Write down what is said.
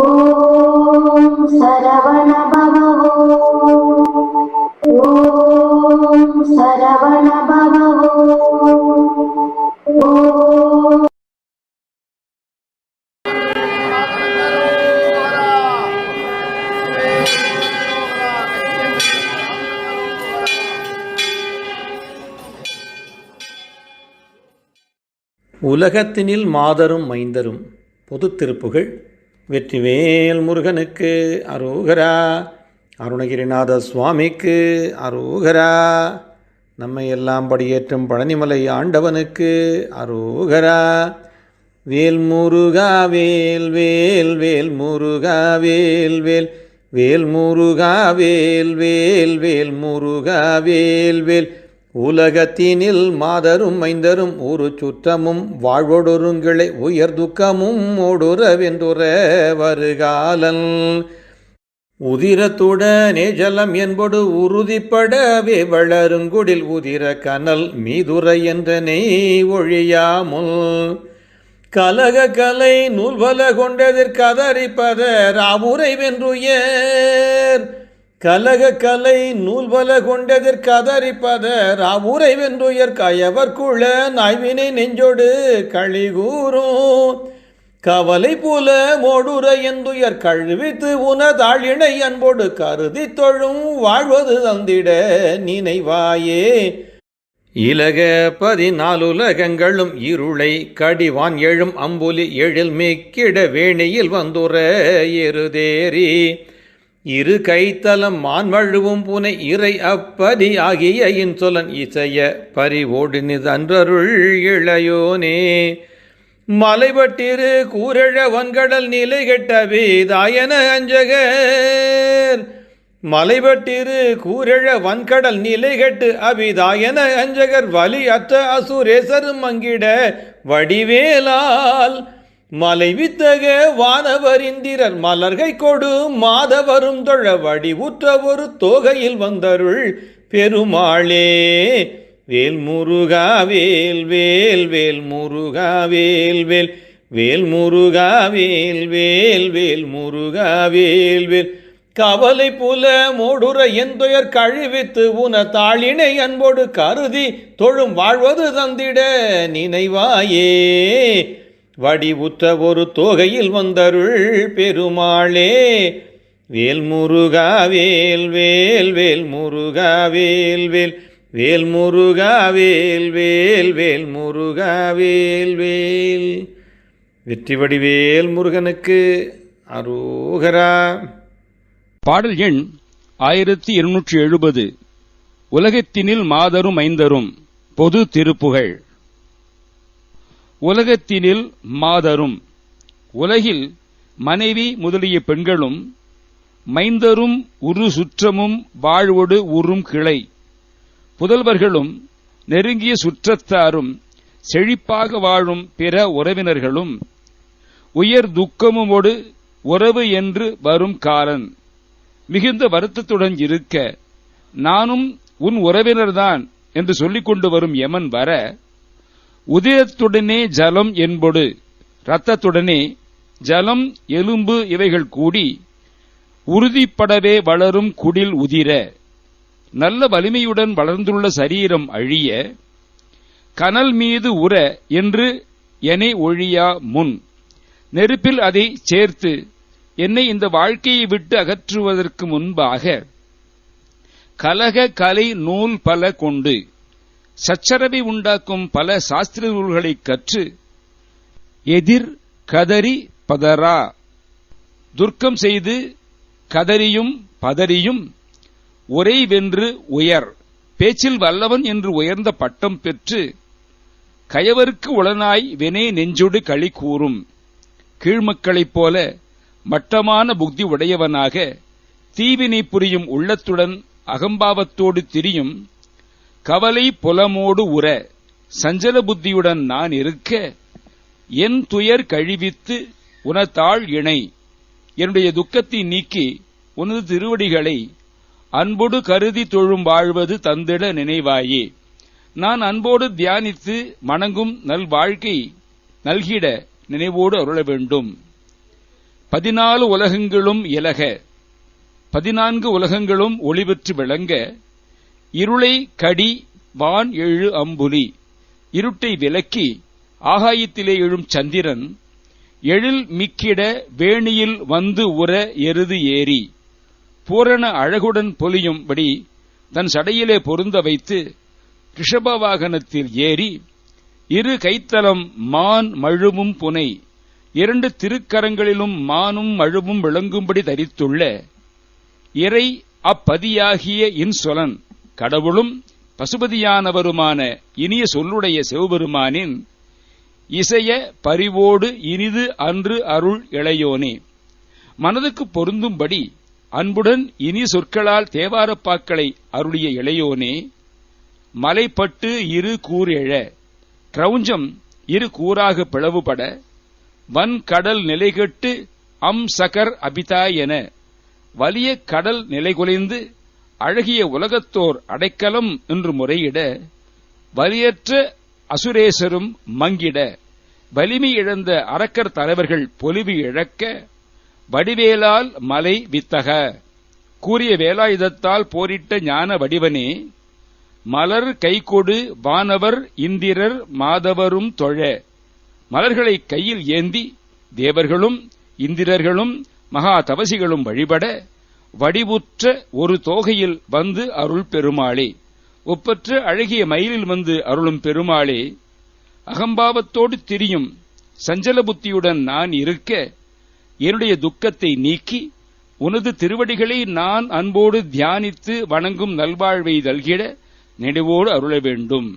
ॐ सरवण உலகத்தினில் மாதரும் மைந்தரும் பொது திருப்புகள். வெற்றிவேல் முருகனுக்கு அரோகரா அருணகிரிநாத சுவாமிக்கு அரோகரா. நம்மை எல்லாம் படியேற்றும் பழனிமலை ஆண்டவனுக்கு அரோகரா. வேல் முருகா வேல் வேல் வேல் முருகா வேல் வேல் வேல் முருகா வேல் வேல் வேல் முருகா வேல் வேல். உலகத்தினில் மாதரும் மைந்தரும் ஒரு சுற்றமும் வாழ்வொடொருங்களே உயர் துக்கமும் ஓடுறவென்றுற வருகாலன் உதிரத்துடனே ஜலம் என்பது உறுதிப்படவே வளருங்குடில் உதிர கனல் மீதுரை என்ற ஒழியாமுல். கலக கலை நூல்வல கொண்டதிற்கதறிப்பதர் அவுரை வென்று வென்றுயர். கலக கலை நூல்வல கொண்டதற்கதறிப்பத ராவுரை வென்றுயர் கயவர் குள நாய்வினை நெஞ்சோடு களிகூறும் கவலை போல மோடுற என்றுயர் கழுவித்து உனதாழிணை அன்போடு கருதி தொழும் வாழ்வது தந்திட நினைவாயே. இலக பதினாலுலகங்களும் இருளை கடிவான் எழும் அம்புலி எழில் மிக்கிட வேணியில் வந்துற எருதேரி இரு கைத்தலம் மான்வழுவும் புனை இறை அப்பதி ஆகிய இன்சொலன் இசைய பறிவோடு நிதன்றருள் இளையோனே. மலைபட்டிரு கூரழ வன்கடல் நிலை கெட்ட வேதாயன அஞ்சகர். மலைபட்டிரு கூரழ வன்கடல் நிலை கெட்டு அபிதாயன அஞ்சகர். வலி அற்ற அசுரேசரும் அங்கிட வடிவேலால் மலை வித்தக வானவரிந்திரர் மலர்கை கொடு மாதவரும் தொழ வடிவுற்ற ஒரு தோகையில் வந்தருள். பெருமாளே வேல் முருகா வேல் வேல் வேல் முருகா வேல் வேல் வேல் முருகா வேல் வேல் வேல் முருகா வேல் வேல். கவலை புல மோடுற எந்துயர் கழிவித்து உன தாளினை அன்போடு கருதி தொழும் வாழ்வது தந்திட நினைவாயே. வடிவுற்ற ஒரு தொகையில் வந்தருள் பெருமாளே வேல் முருகா வேல் வேல் வேல் முருகா வேல் வேல் வேல் முருகா வேல் வேல் வேல் முருகா வேல் வேல். வெற்றி வடிவேல் முருகனுக்கு அரோகரா. பாடல் எண் ஆயிரத்தி இருநூற்றி எழுபது. உலகத்தினில் மாதரும் ஐந்தரும் பொது திருப்புகழ். உலகத்தினில் மாதரும். உலகில் மனைவி முதலிய பெண்களும் மைந்தரும் உரு சுற்றமும் வாழ்வோடு உறும் கிளை. புதல்வர்களும் நெருங்கிய சுற்றத்தாரும் செழிப்பாக வாழும் பிற உறவினர்களும் உயர் துக்கமுமோடு உறவு என்று வரும் காலன். மிகுந்த வருத்தத்துடன் இருக்க நானும் உன் உறவினர்தான் என்று சொல்லிக் கொண்டு வரும் யமன் வர உதயத்துடனே ஜலம் என்பொடு இரத்தத்துடனே ஜலம் எலும்பு இவைகள் கூடி உறுதிப்படவே வளரும் குடில் உதிர. நல்ல வலிமையுடன் வளர்ந்துள்ள சரீரம் அழிய கனல் மீது உற என்று எனை ஒழியா முன். நெருப்பில் அதை சேர்த்து என்னை இந்த வாழ்க்கையை விட்டு அகற்றுவதற்கு முன்பாக கலக கலை நூல் பல கொண்டு சச்சரவை உண்டாக்கும் பல சாஸ்திர நூல்களை கற்று எதிர் கதறி பதரா துர்க்கம் செய்து கதறியும் பதறியும் ஒரே வென்று உயர். பேச்சில் வல்லவன் என்று உயர்ந்த பட்டம் பெற்று கயவருக்கு உளனாய் வினை நெஞ்சொடு களி கூறும். கீழ்மக்களைப் போல மட்டமான புக்தி உடையவனாக தீவினை புரியும் உள்ளத்துடன் அகம்பாவத்தோடு திரியும் கவலை புலமோடு உற. சஞ்சல புத்தியுடன் நான் இருக்க. என் துயர் கழிவித்து உனத்தாள் இணை. என்னுடைய துக்கத்தை நீக்கி உனது திருவடிகளை அன்போடு கருதி தொழும் வாழ்வது தந்திட நினைவாயே. நான் அன்போடு தியானித்து மணங்கும் நல் வாழ்க்கை நல்கிட நினைவோடு அருள வேண்டும். பதினாலு உலகங்களும் இலக. பதினான்கு உலகங்களும் ஒளிபெற்று விளங்க. இருளை கடி வான் எழு அம்புலி. இருட்டை விலக்கி ஆகாயத்திலே எழும் சந்திரன் எழில் மிக்கிட வேணியில் வந்து உற எருது ஏறி. பூரண அழகுடன் பொலியும்படி தன் சடையிலே பொருந்த வைத்து ரிஷப வாகனத்தில் ஏறி இரு கைத்தலம் மான் மழுவும் புனை இரண்டு திருக்கரங்களிலும் மானும் மழுவும் விளங்கும்படி தரித்துள்ள இறை அப்பதியாகிய இன்சொலன். கடவுளும் பசுபதியானவருமான இனிய சொல்லுடைய சிவபெருமானின் இசைய பரிவோடு இனிது அன்று அருள் இளையோனே. மனதுக்கு பொருந்தும்படி அன்புடன் இனி சொற்களால் தேவாரப்பாக்களை அருளிய இளையோனே மலைப்பட்டு இரு கூர் கிரௌஞ்சம் இரு கூறாக பிளவுபட வன் கடல் நிலைகெட்டு அம் சகர் அபிதா என வலிய கடல் நிலைகுலைந்து அழகிய உலகத்தோர் அடைக்கலம் என்று முறையிட வலியற்ற அசுரேசரும் மங்கிட வலிமை இழந்த அரக்கர் தலைவர்கள் பொலிவு இழக்க வடிவேலால் மலை வித்தக. கூறிய வேலாயுதத்தால் போரிட்ட ஞான வடிவனே மலர் கைகொடு வானவர் இந்திரர் மாதவரும் தொழ. மலர்களை கையில் ஏந்தி தேவர்களும் இந்திரர்களும் மகா தவசிகளும் வழிபட வடிவுற்ற ஒரு தோகையில் வந்து அருள் பெருமாளே ஒப்பற்ற அழகிய மயிலில் வந்து அருளும் பெருமாளே அகம்பாவத்தோடு திரியும் சஞ்சல புத்தியுடன் நான் இருக்க என்னுடைய துக்கத்தை நீக்கி உனது திருவடிகளை நான் அன்போடு தியானித்து வணங்கும் நல்வாழ்வை நல்கிட நினைவோடு அருள வேண்டும்.